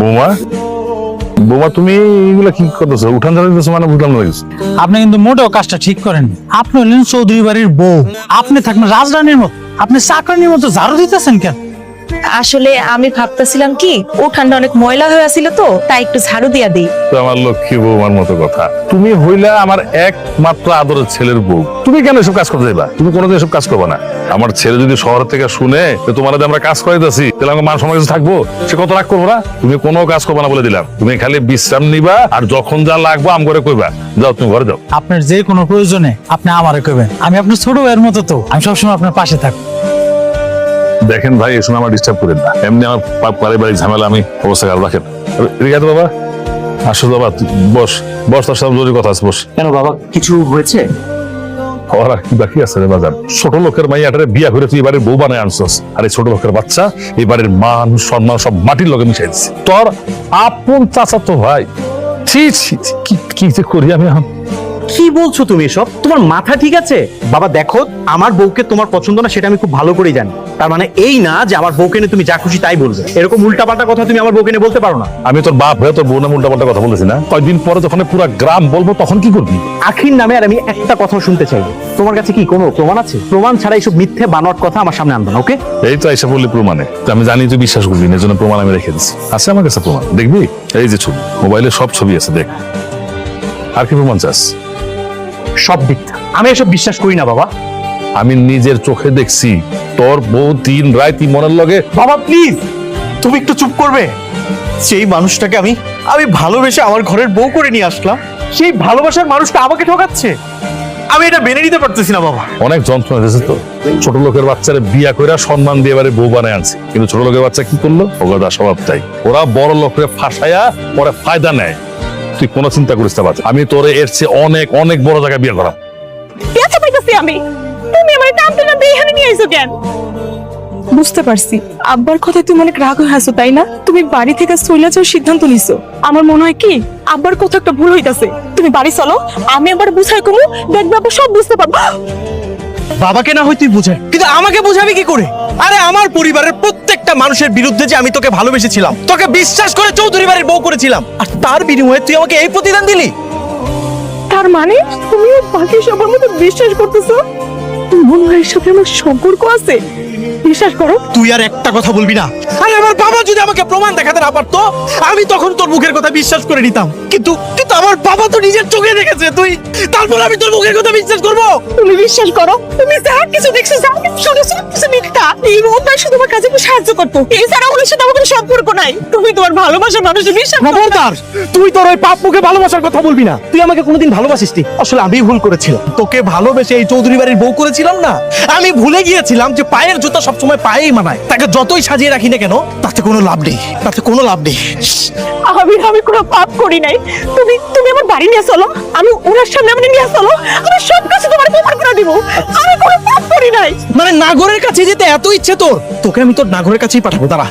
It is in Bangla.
বৌমা? বৌমা তুমি এগুলা কি করতেছো? উঠান ঝাড়ু দিতেছো মানে বুঝলাম না কিছু। আপনি কিন্তু মোটেও কাজটা ঠিক করেন আপনি হলেন চৌধুরী বাড়ির বউ। আপনি থাকবেন রাজরানীর মতো। আপনি চাকরানির মতো ঝাড়ু দিতেছেন কেন? আসলে আমি ভাবতেছিলাম কি উঠানটা অনেক ময়লা হয়ে আছিল তো তাই একটু ঝাড়ু দিয়া দিই। তো আমার লক্ষ্মী বৌমার মতো কথা। তুমি হইলা আমার একমাত্র আদরের ছেলের বউ। তুমি কেন এসব কাজ করতে যাবা তুমি কোনোদিন এসব কাজ করবে না। আমার ছেলে যদি শহর থেকে শুনে তোমার আমরা কাজ করাইতেছি তাহলে আমার মান সম্মান থাকব? সে কত রাগ করব না? তুমি কোনো কাজ করবে না বলে দিলাম। তুমি খালি বিশ্রাম নিবা আর যখন যা লাগবো আম করে কইবা। যাও তুমি ঘরে যাও। আপনার যে কোনো প্রয়োজনে আপনি আমারে কইবেন। আমি আপনার ছোট ভাইয়ের মতো তো। আমি সবসময় আপনার পাশে থাকব। দেখেন ভাই এসব আমার ডিস্টার্ব করেন না। এমনি আমার পারিবারিক ঝামেলা আমি অবস্থা খারাপ। রাখেন। রিগাত বাবা আসো বাবা বস। বস তোর সাথে জরুরি কথা আছে বস। কেন বাবা কিছু হয়েছে? আর কি বাকি আছে রে বাজার ছোট লোকের মাইয়াটারে বিয়া করে তুই এবারে বউ বানায় আনছস। আর এই ছোট লোকের বাচ্চা এবারের মান সম্মান সব মাটির লগে মিশাই দিচ্ছে তোর আপন চাচা তো ভাই ছি, কি কি যে করি আমি কি বলছো তুমি এসব? তোমার মাথা ঠিক আছে? বাবা দেখো আমার বউকে তোমার পছন্দ না সেটা আমি খুব ভালো করেই জানি। তার মানে এই না যে আমার বউকে নিয়ে তুমি যা খুশি তাই বলবে। এরকম উল্টাপাল্টা কথা তুমি আমার বউকে নিয়ে বলতে পারো না। আমি তোর বাপ হয়ে তোর বোনের উল্টা পাল্টা কথা বলেছি না? কয়েকদিন পরে যখন পুরো গ্রাম বলব তখন কি করবি? আখির নামে আর আমি একটা কথা শুনতে চাই তোমার কাছে কি কোনো প্রমাণ আছে? প্রমাণ ছাড়া এইসব মিথ্যে বানোয়াট কথা আমার সামনে আনবে না ওকে? এই তো এসে বললি প্রমাণে। তো আমি জানি তুই বিশ্বাস করবি না এই জন্য প্রমাণ আমি রেখে দিচ্ছি আছে আমার কাছে প্রমাণ। দেখবি? এই যে ছবি। মোবাইলে সব ছবি আছে দেখ। আর কি প্রমাণ চাস? সব মিথ্যা। আমি এসব বিশ্বাস করি না বাবা। আমি নিজের চোখে দেখছি তোর বউ দিন রায় তুই মনের লগে। বাবা প্লিজ তুমি একটু চুপ করবে। সেই মানুষটাকে আমি আমি ভালোবেসে আমার ঘরের বউ করে নিয়ে আসলাম। সেই ভালোবাসার মানুষটা আমাকে ঠকাচ্ছে। আমি এটা মেনে নিতে পারতেছি না বাবা। অনেক যন্ত্রণা দিয়েছে তো ছোট লোকের বাচ্চারা বিয়া করে সম্মান দিয়ে এবারে বউ বানায় আনছে। কিন্তু ছোট লোকের বাচ্চা কি করল? ওগদা স্বভাবটাই ওরা বড় লোকের ফাঁসায়া পরে ফায়দা নেয়। তুই কোনো চিন্তা করিস না আমি তোরে এর চেয়ে অনেক অনেক বড় জায়গায় বিয়ে করাম। পাইতেছি আমি? তুমি আমার টানতে টানতে এখানে নিয়ে আইছো কেন? বুঝতে পারছি। আব্বার কথায় তুমি অনেক রাগ হয়ে আছো তাই না? তুমি বাড়ি থেকে চলে যাওয়ার সিদ্ধান্ত নিছো। আমার মনে হয় কি আব্বার কোথাও একটা ভুল হইতাছে। তুমি বাড়ি চলো আমি আবার বুঝাই কমু দেখবে আবার সব বুঝতে পারব। বাবাকে না হয় তুই বুঝাই। কিন্তু আমাকে বুঝাবি কি করে? আরে আমার পরিবারের প্রত্যেকটা মানুষের বিরুদ্ধে যে আমি তোকে ভালোবেসেছিলাম তোকে বিশ্বাস করে চৌধুরী বাড়ির বউ করেছিলাম আর তার বিনিময়ে তুই আমাকে এই প্রতিদান দিলি? তার মানে তুমিও বাকি সবার মতো বিশ্বাস করতেছো? মনে হয় এর সাথে আমার সম্পর্ক আছে? বিশ্বাস করো। তুই আর একটা কথা বলবি না। আরে আমার বাবা যদি আমাকে প্রমাণ দেখাতে না পারতো আমি তখন তোর মুখের কথা বিশ্বাস করে নিতাম। কিন্তু কিন্তু আমার বাবা তো নিজের চোখে দেখেছে। তুই তারপর আমি তোর মুখের কথা বিশ্বাস করব? তুমি বিশ্বাস করো? তুমি যা কিছু দেখছ যা কিছু শুনেছো কিছু মিথ্যা। এই মোহনদার শুধু আমার কাজে সাহায্য করতো। এছাড়া ওনার সাথে আমার কোনো সম্পর্ক নাই। তুমি তোমার বিশ্বাস খবরদার তুই তোর ওই পাপ মুখে ভালোবাসার কথা বলবি না। তুই আমাকে কোনোদিন ভালোবাসিসনি। আসলে আমি ভুল করেছিলাম। তোকে ভালোবেসে এই চৌধুরী বাড়ির বউ করেছিলাম না? আমি ভুলে গিয়েছিলাম যে পায়ের জুতা সবসময় পায়েই মানায়। তাকে যতই সাজিয়ে রাখি না কেন তাতে কোনো লাভ নেই। তাতে কোনো লাভ নেই। আমি আমি কোনো পাপ করি নাই। তুমি তুমি আমার বাড়ি নিয়ে চলো। আমি ওনার সামনে আমি নিয়ে চলো। আমি সব কিছু তোমার প্রমাণ করে দিব। আমি কোনো পাপ করি নাই। মানে নাগরের কাছে যেতে এত ইচ্ছে তোর? তোকে আমি তোর নাগরের কাছেই পাঠাবো, দাঁড়া।